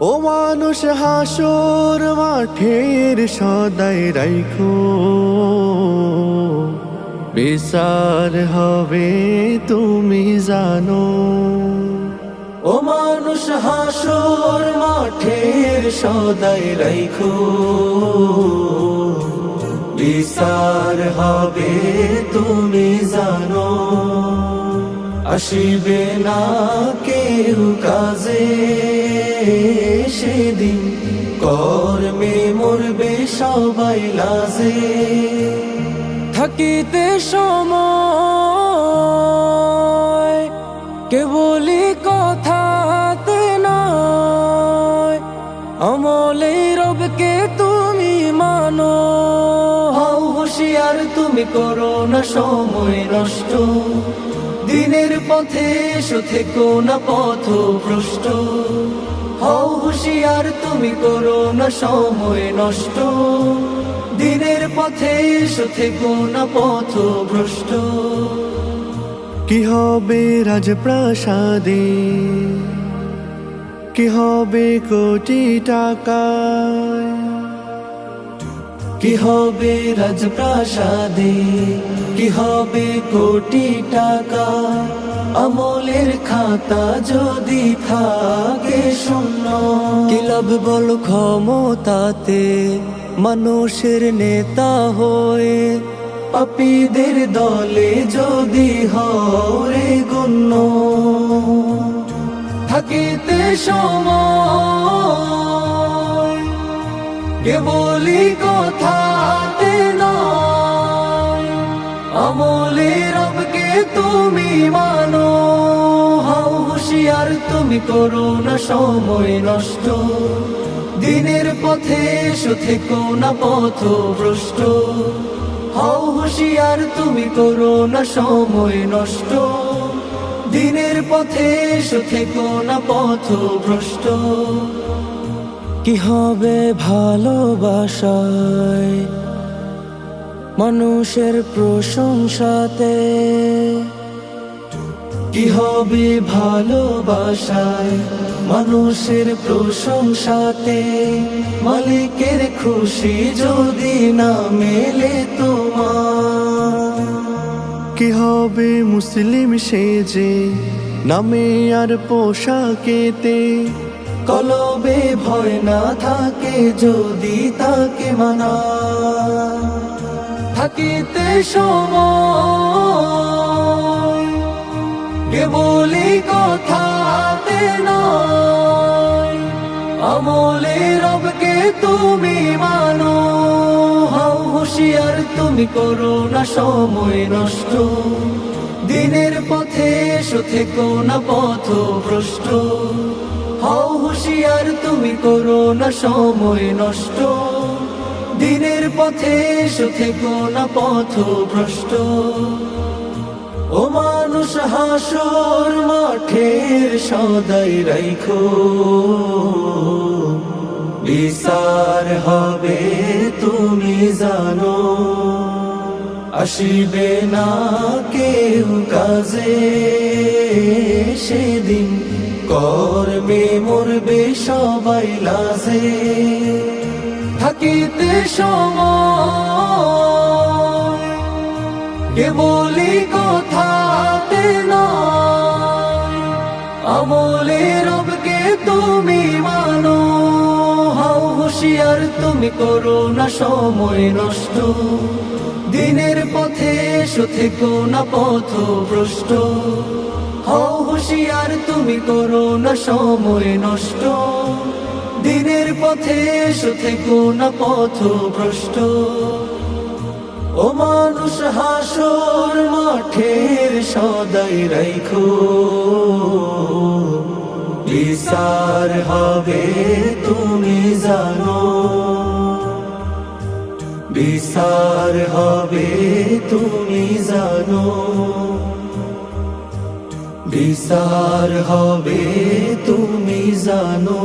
ও মানুষ, হাসুর মাঠের সদাই রাইখো। বিচার হবে তুমি জানো। ও মানুষ, হাসুর মাঠের সদাই রাইখো। বিচার হবে তুমি জানো। আসিবে না কেউ কাজে। সেদিন কর্মে মরবে সবাই লাজে। থাকিতে সময় কেবলি কথাতে নয়, আমলে রবকে তুমি মানো। হও হুশিয়ার, তুমি করো না সময় নষ্ট। দিনের পথে এসো, থেকো না পথ ভ্রষ্ট। হও হুশিয়ার, তুমি করো না সময় নষ্ট। দিনের পথে এসো, থেকো না পথ ভ্রষ্ট। কি হবে রাজপ্রাসাদে কি হবে কোটি টাকায় কি হবে রাজপ্রাসাদে? কি হবে কোটি টাকা? আমলের খাতা যদি থাকে শূন্য, কি লাভ বল ক্ষমতাতে? মানুষের নেতা হয়ে পাপীদের দলে যদি হরে গণ্য, থাকিতে সময় কেবলি কথাতে নয়? আমলে রবকে তুমি মানো, হাও হুশিয়ার তুমি করো না সময় নষ্ট। দিনের পথে এসো না পথ ভ্রষ্ট। হাও হুশিয়ার তুমি করো না সময় নষ্ট। দিনের পথে এসো না পথ ভ্রষ্ট। কি হবে ভালোবাসায় মানুষের প্রশংসাতে? কি হবে ভালোবাসায় মানুষের প্রশংসাতে? মালিকের খুশি যদি না মেলে তোমার? কি হবে মুসলিম সে যে নামে আর পোশাকেতে? কলবে ভয় না থাকে, যদি তাকে মানা। থাকিতে সময় কেবলি কথাতে নয়, আমলে রবকে তুমি মানো। হাও হুশিয়ার, তুমি করো না সময় নষ্ট। দিনের পথে এসো না পথ ভ্রষ্ট হও হুশিয়ার, তুমি করো না সময় নষ্ট। দিনের পথে এসো, থেকো না পথ ভ্রষ্ট। ও মানুষ, হাসর মাঠের সদাই রাইখো। বিচার হবে, তুমি জানো। আসিবে না কেউ কাজে, সেদিন কর্মে মরবে, সবাই লাজে। থাকিতে সময় কেবলি কথাতে নয়। আমলে রবকে তুমি মানো, হাও হুশিয়ার তুমি করো না সময় নষ্ট। দিনের পথে এসো থেকো না পথ ভ্রষ্ট। হও হুশিয়ার, তুমি করো না সময় নষ্ট। দিনের পথে এসো, থেকো না পথ ভ্রষ্ট ও মানুষ, হাসর মাঠের সদাই রাইখো। বিচার হবে, তুমি জানো। বিচার হবে, তুমি জানো। বিচার হবে তুমি জানো।